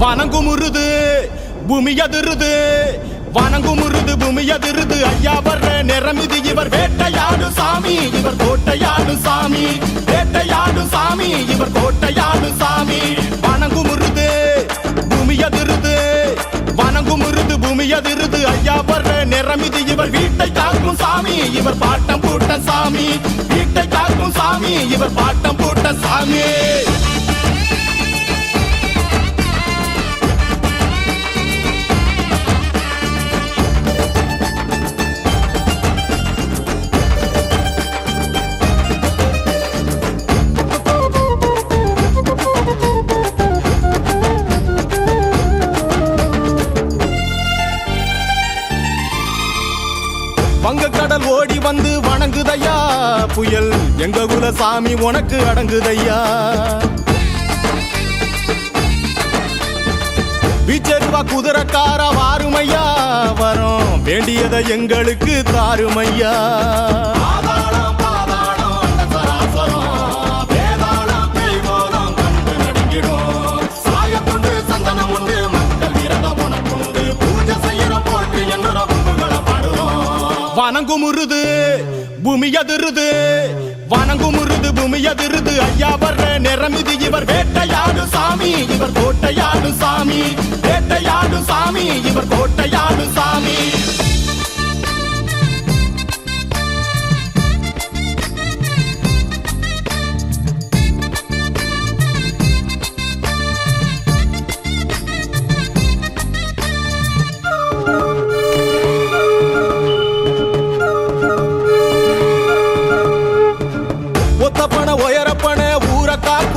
வணங்குமுருது பூமி அதிருது. வணங்குமுருது பூமி அதிருது. ஐயா வர்ற நிறமிது இவர் வேட்டையாடு சாமி இவர் கோட்டையாடு சாமி. வேட்டையாடு சாமி இவர் கோட்டையாடு சாமி. வணங்குமுருது பூமி அதிருது. வணங்குமுருது பூமி அதிருது. ஐயா வர்ற நிறமிது இவர் வீட்டை காக்கும் சாமி இவர் பாட்டம் பூட்ட சாமி. வீட்டை காக்கும் சாமி இவர் பாட்டம் பூட்ட சாமி. வங்கக்கடல் ஓடி வந்து வணங்குதையா? புயல் எங்க குல சாமி உனக்கு அடங்குதையா? பீச்சருவா குதிரக்கார வாருமையா? வரோம் வேண்டியதை எங்களுக்கு தாருமையா? வணங்குமுருது பூமி அதிருது. வணங்குமுருது பூமி அதிருது. ஐயா வர்ற நிறமிது இவர் வேட்டையாடு சாமி. இவர் கோட்டையாடு சாமி. வேட்டையாடு சாமி. இவர் கோட்டையாடு சாமி.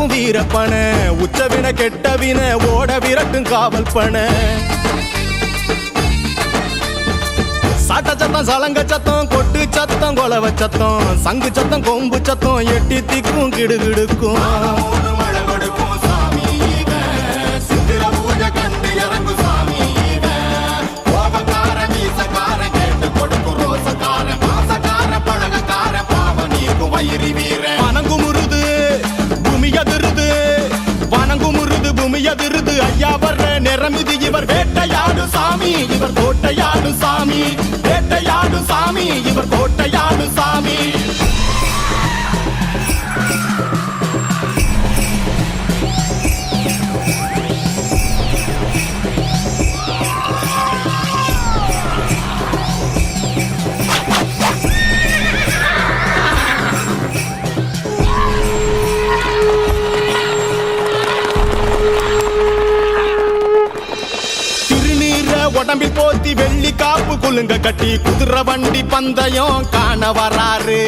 ஊர வீரப்பன உச்சவின கெட்டவின ஓட விரட்டும் காவல் பண சாட்ட சத்தம் சலங்க சத்தம் கொட்டு சத்தம் கொலவ சத்தம் சங்கு சத்தம் கொம்பு சத்தம் எட்டி திக்கும் கிடுகிடுக்கும். வணங்குமுருது ஐயா வர்ற நிறமிது இவர் வேட்டையாடு சாமி இவர் கோட்டையாடு சாமி. வேட்டையாடு சாமி இவர் கோட்டையாடு சாமி. உடம்பில் போத்தி வெள்ளி காப்பு குலுங்க கட்டி குதிரை வண்டி பந்தயம் காண வராரு.